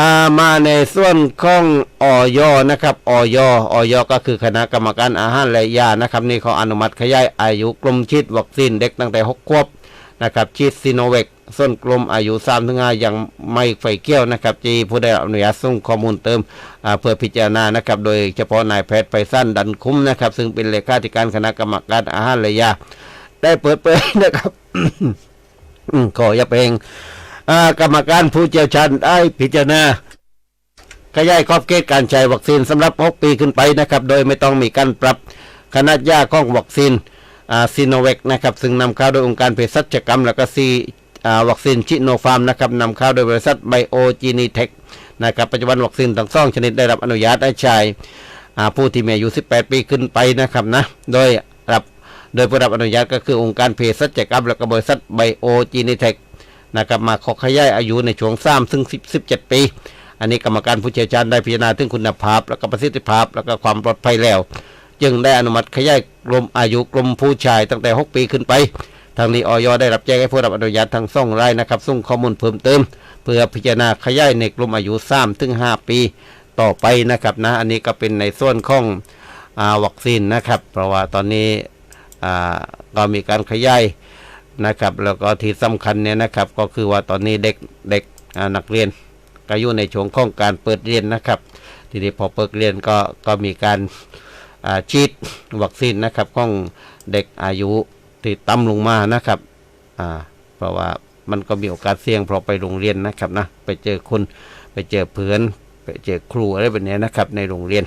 อามาในส่วนของออยนะครับออยออยก็คือคณะกรรมการอาหารและยานะครับนี่เขาอนุมัติขยายอายุกลุ่มฉีดวัคซีนเด็กตั้งแต่6ขวบนะครับฉีดซีโนเวคส่วนกลุ่มอายุ3ถึง5ยังไม่ไฟเกี้ยวนะครับจีผู้ได้อนุญาตส่งข้อมูลเติมเพื่อพิจารณานะครับ โดยเฉพาะนายแพทย์ไปสั้นดันคุ้มนะครับ ซึ่งเป็นเลขาธิการคณะกรรมการอาหารและยาได้เปิดเผยนะครับขออย่าเพลง กรรมการผู้เชี่ยวชาญได้พิจารณาขยายขอบเขตการใช้วัคซีนสำหรับ 6 ปีขึ้นไปนะครับ โดยไม่ต้องมีการปรับขนาดยาของวัคซีนซีโนเวคนะครับ ซึ่งนำเข้าโดยองค์การเภสัชกรรม แล้วก็ซีวัคซีนชิโนฟาร์มนะครับนำเข้าโดยบริษัทไบโอจีนีเทคนะครับปัจจุบันวัคซีนทั้งสองชนิดได้รับอนุญาตให้ใช้ผู้ที่มีอายุ 18 ปีขึ้นไปนะครับนะ โดยรับโดยผู้รับอนุญาตก็คือองค์การเภสัชกรรม แล้วก็บริษัทไบโอจีนีเทค นะครับมาขอขยายอายุในช่วงสามซึ่ง10 17ปี อันนี้กรรมการผู้เชี่ยวชาญได้พิจารณาถึงคุณภาพ แล้วก็ประสิทธิภาพ แล้วก็ความปลอดภัยแล้ว จึงได้อนุมัติขยายกลุ่มอายุกลุ่มผู้ชายตั้งแต่ 6 ปีขึ้นไป ทางนี้ออยได้รับแจ้งให้ผู้รับอนุญาตทั้งสองไรายนะครับส่งข้อมูลเพิ่มเติม เพื่อพิจารณาขยายในกลุ่มอายุ3ถึง5ปี ต่อไปนะครับนะอันนี้ก็เป็นในส่วนของอวัคซีนนะครับ เพราะว่าตอนนี้อ่าก็มีการขยาย นะครับ แล้วก็ที่สำคัญเนี่ยนะครับ ก็คือว่าตอนนี้เด็กเด็กนักเรียนก็อยู่ในช่วงของการเปิดเรียนนะครับ ทีนี้พอเปิดเรียนก็ก็มีการฉีดวัคซีนนะครับของเด็กอายุที่ต่ำลงมานะครับอ่าเพราะว่ามันก็มีโอกาสเสี่ยงเพราะไปโรงเรียนนะครับนะไปเจอคนไปเจอเพื่อนไปเจอครูอะไรแบบนี้นะครับในโรงเรียน